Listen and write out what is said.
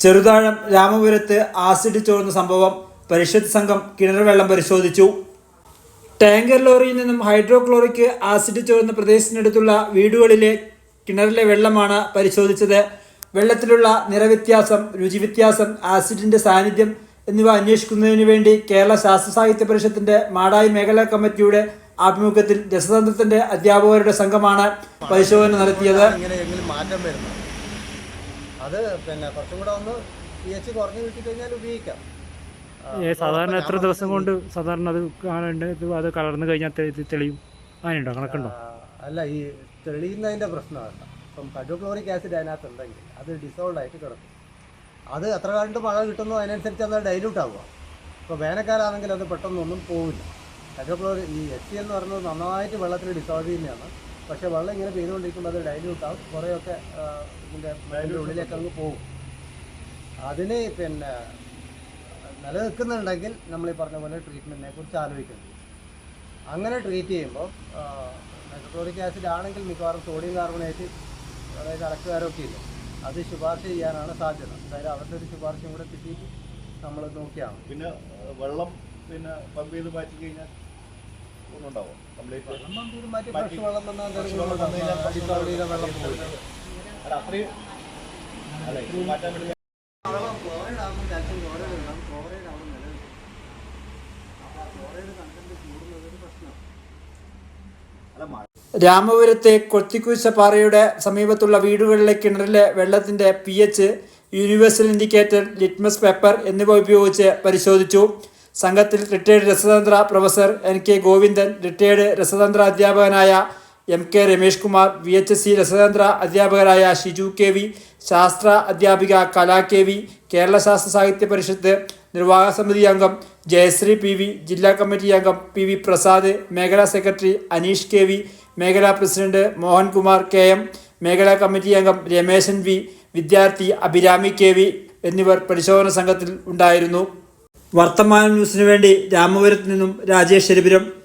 Cheruthazham രാമപുരത്ത് acid ചോർന്ന സംഭവം പരിഷത്ത് സംഘം കിണർ വെള്ളം പരിശോധിച്ചു. ടാങ്കർ ലോറിയിൽ നിന്നും ഹൈഡ്രോക്ലോറിക് ആസിഡ് ചോർന്ന പ്രദേശത്തിനടുത്തുള്ള വീടുകളിലെ കിണറിലെ വെള്ളമാണ് പരിശോധിച്ചത്. വെള്ളത്തിലുള്ള നിറവ്യത്യാസം രുചിവ്യത്യാസം ആസിഡിന്റെ സാന്നിധ്യം എന്നിവ അന്വേഷിക്കുന്നതിന് വേണ്ടി കേരള ശാസ്ത്ര സാഹിത്യ പരിഷത്തിന്റെ മാടായി മേഖലാ കമ്മിറ്റിയുടെ ആഭിമുഖ്യത്തിൽ രസതന്ത്രത്തിന്റെ അധ്യാപകരുടെ സംഘമാണ് പരിശോധന നടത്തിയത്. അത് പിന്നെ കുറച്ചും കൂടെ ഒന്ന് പി എച്ച് കുറഞ്ഞു കിട്ടിക്കഴിഞ്ഞാൽ ഉപയോഗിക്കാം. സാധാരണ എത്ര ദിവസം കൊണ്ട് സാധാരണ അത് കാണുന്നുണ്ട് ഇത് അത് കലർന്നു കഴിഞ്ഞാൽ തെളിയും. അങ്ങനെയുണ്ടോ? കണക്കുണ്ടോ? അല്ല ഈ തെളിയുന്നതിന്റെ പ്രശ്നമല്ല ഇപ്പം ഹൈഡ്രോക്ലോറിക് ആസിഡ് അതിനകത്ത് ഉണ്ടെങ്കിൽ അത് ഡിസോൾവ് ആയിട്ട് കിടക്കും. അത് എത്ര കണ്ട് മഴ കിട്ടുന്നു അതിനനുസരിച്ച് അത് ഡൈല്യൂട്ട് ആവുക. ഇപ്പോൾ വേനൽക്കാലാണെങ്കിൽ അത് പെട്ടെന്നൊന്നും പോവില്ല. കഡുക്ലോറി ഈ എച്ച് എന്ന് പറയുന്നത് നന്നായിട്ട് വെള്ളത്തിൽ ഡിസോൾവ് ചെയ്യുന്നതാണ്. പക്ഷേ വെള്ളം ഇങ്ങനെ പെയ്തുകൊണ്ടിരിക്കുമ്പോൾ അത് ഡൈല്യൂട്ട് ആവും. കുറേയൊക്കെ ഇതിന്റെ മണ്ണിന്റെ ഉള്ളിലേക്ക് അങ്ങ് പോകും. അതിന് പിന്നെ നിലനിൽക്കുന്നുണ്ടെങ്കിൽ നമ്മൾ ഈ പറഞ്ഞ പോലെ ട്രീറ്റ്മെന്റിനെ കുറിച്ച് ആലോചിക്കണം. അങ്ങനെ ട്രീറ്റ് ചെയ്യുമ്പോൾ നൈട്രോക്ലോറിക് ആസിഡ് ആണെങ്കിൽ മിക്കവാറും സോഡിയം കാർബണേറ്റ് അതായത് അടക്കുകാരൊക്കെ ഇല്ല അത് ശുപാർശ ചെയ്യാനാണ് സാധ്യത. അതായത് അവരുടെ ഒരു ശുപാർശയും കൂടെ കിട്ടിയിട്ട് നമ്മൾ നോക്കിയാണ് പിന്നെ വെള്ളം പിന്നെ പമ്പ് ചെയ്ത് മാറ്റി കഴിഞ്ഞാൽ ഒന്നുണ്ടാവും. അല്ല അത്രയും അല്ല ഇത് മാറ്റാൻ വേണ്ടി രാമപുരത്തെ കൊത്തിക്കുശപ്പാറയുടെ സമീപത്തുള്ള വീടുകളിലെ കിണറിലെ വെള്ളത്തിന്റെ P H universal indicator litmus paper എന്നിവ ഉപയോഗിച്ച് പരിശോധിച്ചു. സംഘത്തിൽ retired രസതന്ത്ര professor N K Govindan retired രസതന്ത്ര അധ്യാപകനായ M K Ramesh Kumar V H S C രസതന്ത്ര അധ്യാപകരായ ഷിജു കെ വി ശാസ്ത്ര അധ്യാപിക കലാ കെ വി കേരള ശാസ്ത്ര സാഹിത്യ പരിഷത്ത് നിർവാഹക സമിതി അംഗം ജയശ്രീ പി വി ജില്ലാ കമ്മിറ്റി അംഗം പി വി പ്രസാദ് മേഖലാ സെക്രട്ടറി അനീഷ് കെ വി മേഖലാ പ്രസിഡന്റ് മോഹൻകുമാർ കെ എം മേഖലാ കമ്മിറ്റി അംഗം രമേശൻ വി വിദ്യാർത്ഥി അഭിരാമി കെ വി എന്നിവർ പരിശോധന സംഘത്തിൽ ഉണ്ടായിരുന്നു. വർത്തമാന ന്യൂസിനു വേണ്ടി രാമപുരത്ത് നിന്നും രാജേഷ് ശരിപുരം.